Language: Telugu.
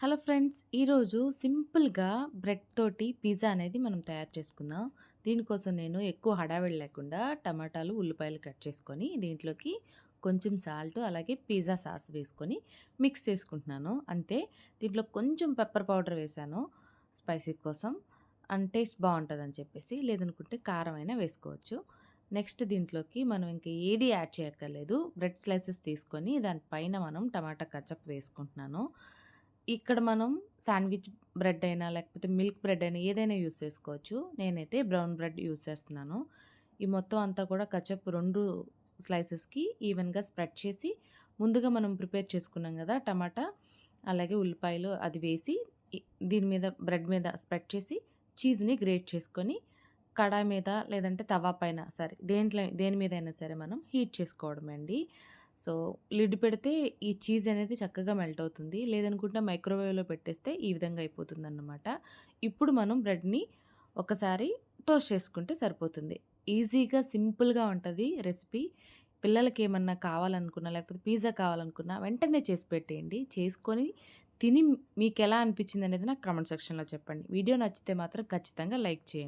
హలో ఫ్రెండ్స్ ఈరోజు సింపుల్గా బ్రెడ్ తోటి పిజ్జా అనేది మనం తయారు చేసుకుందాం. దీనికోసం నేను ఎక్కువ హడావిడి లేకుండా టమాటాలు ఉల్లిపాయలు కట్ చేసుకొని దీంట్లోకి కొంచెం సాల్ట్ అలాగే పిజ్జా సాస్ వేసుకొని మిక్స్ చేసుకుంటున్నాను. అంతే దీంట్లో కొంచెం పెప్పర్ పౌడర్ వేసాను స్పైసీ కోసం. అండ్ టేస్ట్ బాగుంటుందని చెప్పేసి లేదనుకుంటే కారం అయినా వేసుకోవచ్చు. నెక్స్ట్ దీంట్లోకి మనం ఇంకా ఏది యాడ్ చేయక్కర్లేదు. బ్రెడ్ స్లైసెస్ తీసుకొని దానిపైన మనం టమాటా కచ్చప్ వేసుకుంటున్నాను. ఇక్కడ మనం శాండ్విచ్ బ్రెడ్ అయినా లేకపోతే మిల్క్ బ్రెడ్ అయినా ఏదైనా యూస్ చేసుకోవచ్చు. నేనైతే బ్రౌన్ బ్రెడ్ యూస్ చేస్తున్నాను. ఈ మొత్తం అంతా కూడా కచప్ రెండు స్లైసెస్కి ఈవెన్గా స్ప్రెడ్ చేసి ముందుగా మనం ప్రిపేర్ చేసుకున్నాం కదా టమాటా అలాగే ఉల్లిపాయలు అది వేసి దీని మీద బ్రెడ్ మీద స్ప్రెడ్ చేసి చీజ్ని గ్రేట్ చేసుకొని కడాయి మీద లేదంటే తవా పైన సరే దేంట్లో దేని మీద అయినా సరే మనం హీట్ చేసుకోవడమే అండి సో లిడ్ పెడితే ఈ చీజ్ అనేది చక్కగా మెల్ట్ అవుతుంది. లేదనుకుంటే మైక్రోవేవ్లో పెట్టేస్తే ఈ విధంగా అయిపోతుంది అన్నమాట ఇప్పుడు మనం బ్రెడ్ని ఒకసారి టోస్ట్ చేసుకుంటే సరిపోతుంది. ఈజీగా సింపుల్గా ఉంటుంది రెసిపీ. పిల్లలకి ఏమన్నా కావాలనుకున్నా లేకపోతే పిజ్జా కావాలనుకున్నా వెంటనే చేసి పెట్టేయండి. చేసుకొని తిని మీకు ఎలా అనిపించింది అనేది నాకు కామెంట్ సెక్షన్లో చెప్పండి. వీడియో నచ్చితే మాత్రం ఖచ్చితంగా లైక్ చేయండి.